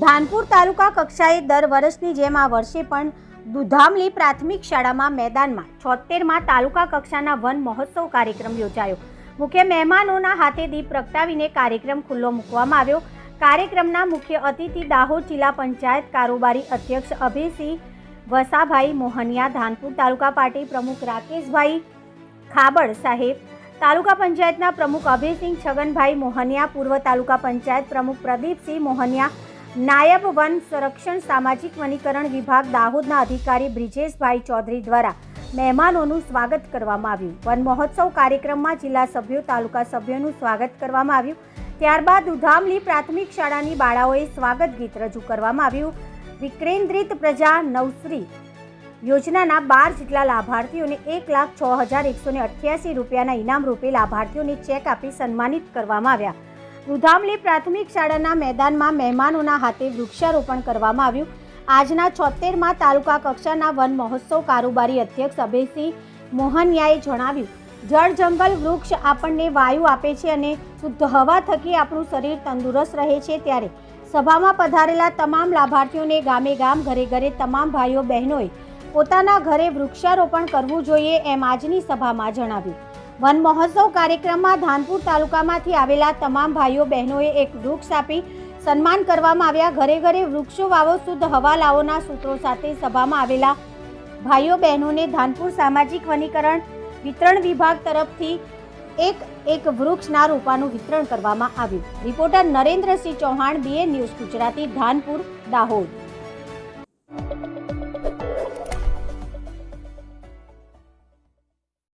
ધાનપુર તાલુકા કક્ષાએ દર વર્ષની જેમ આ વર્ષે પણ દુધામલી પ્રાથમિક શાળામાં મેદાનમાં છોતેરમાં તાલુકા કક્ષાના વન મહોત્સવ કાર્યક્રમ યોજાયો. મુખ્ય મહેમાનોના હાથે દીપ પ્રગટાવીને કાર્યક્રમ ખુલ્લો મૂકવામાં આવ્યો. કાર્યક્રમના મુખ્ય અતિથિ દાહોદ જિલ્લા પંચાયત કારોબારી અધ્યક્ષ અભયસિંહ વસાભાઈ મોહનિયા, ધાનપુર તાલુકા પાર્ટી પ્રમુખ રાકેશભાઈ ખાબડ સાહેબ, તાલુકા પંચાયતના પ્રમુખ અભયસિંહ છગનભાઈ મોહનિયા, પૂર્વ તાલુકા પંચાયત પ્રમુખ પ્રદીપસિંહ મોહનિયા નાયબ વન સંરક્ષણ સામાજિક વનીકરણ વિભાગ દાહોદના અધિકારી બ્રિજેશભાઈ ચૌધરી દ્વારા મહેમાનોનું સ્વાગત કરવામાં આવ્યું. વન મહોત્સવ કાર્યક્રમમાં જિલ્લા સભ્યો, તાલુકા સભ્યોનું સ્વાગત કરવામાં આવ્યું. ત્યારબાદ ઉધામલી પ્રાથમિક શાળાની બાળાઓએ સ્વાગત ગીત રજૂ કરવામાં આવ્યું. વિક્રેન્દ્રિત પ્રજા નવશ્રી યોજનાના બાર જેટલા લાભાર્થીઓને એક લાખ છ હજાર એકસો ને અઠ્યાસી રૂપિયાના ઇનામ રૂપે લાભાર્થીઓને ચેક આપી સન્માનિત કરવામાં આવ્યા. રૂધામલી પ્રાથમિક શાળાના મેદાનમાં મહેમાનોના હાથે વૃક્ષારોપણ કરવામાં આવ્યું. આજના છોતેરમાં તાલુકા કક્ષાના વન મહોત્સવ કારોબારી અધ્યક્ષ અભયસિંહ મોહનિયાએ જણાવ્યું, જળ જંગલ વૃક્ષ આપણને વાયુ આપે છે અને શુદ્ધ હવા થકી આપણું શરીર તંદુરસ્ત રહે છે ત્યારે સભામાં પધારેલા તમામ લાભાર્થીઓને ગામે ગામ, ઘરે ઘરે તમામ ભાઈઓ બહેનોએ પોતાના ઘરે વૃક્ષારોપણ કરવું જોઈએ એમ આજની સભામાં જણાવ્યું. વન મહોત્સવ કાર્યક્રમમાં ધાનપુર તાલુકામાંથી આવેલા તમામ ભાઈઓ બહેનોએ એક વૃક્ષ આપી સન્માન કરવામાં આવ્યા. ઘરે ઘરે વૃક્ષો વાવો, શુદ્ધ હવા લાવોના સૂત્રો સાથે સભામાં આવેલા ભાઈઓ બહેનોને ધાનપુર સામાજિક વનીકરણ વિતરણ વિભાગ તરફથી એક એક વૃક્ષના રોપાનું વિતરણ કરવામાં આવ્યું. Reporter Narendrasinh Chauhan BA news Gujarati, Dhanpur, Dahod.